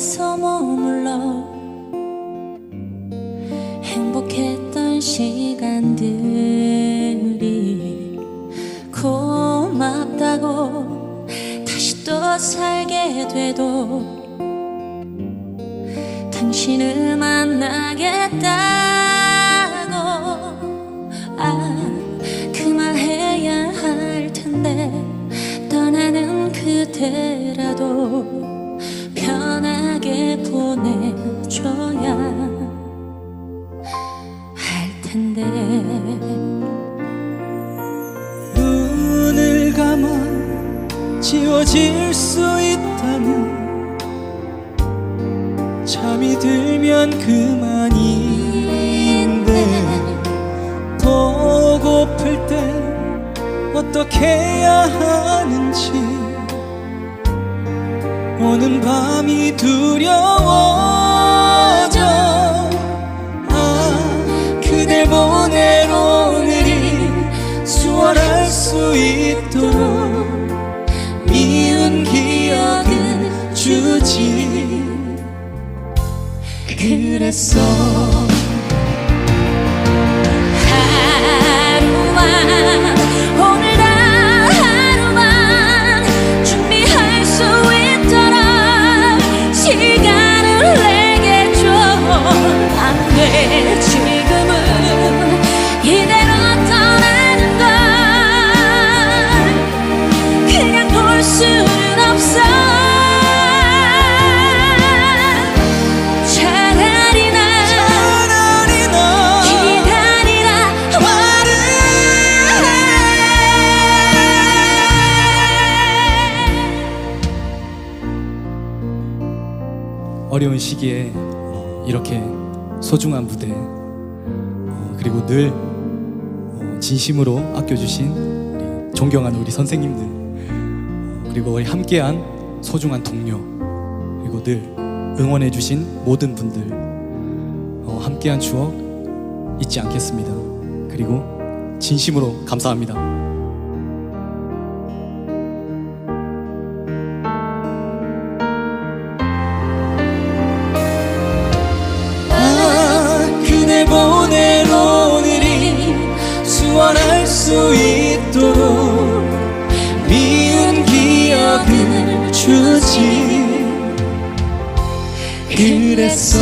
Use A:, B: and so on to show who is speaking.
A: 곁에서 머물러 행복했던 시간들이 고맙다고 다시 또 살게 돼도 당신을 만나겠다고. 아 그만해야 할 텐데 떠나는 그대라도 편하게 보내줘야 할 텐데.
B: 눈을 감아 지워질 수 있다면 잠이 들면 그만인데. 더 고플 때 어떻게 해야 하는지 오는 밤이 두려워져. 아 그댈 보낼 오늘이 수월할 수 있도록 미운 기억은 주지. 그랬어 어려운 시기에 어, 이렇게 소중한 무대 어, 그리고 늘 어, 진심으로 아껴주신 우리 존경하는 우리 선생님들 어, 그리고 우리 함께한 소중한 동료 그리고 늘 응원해주신 모든 분들 어, 함께한 추억 잊지 않겠습니다. 그리고 진심으로 감사합니다. 주지. 그랬어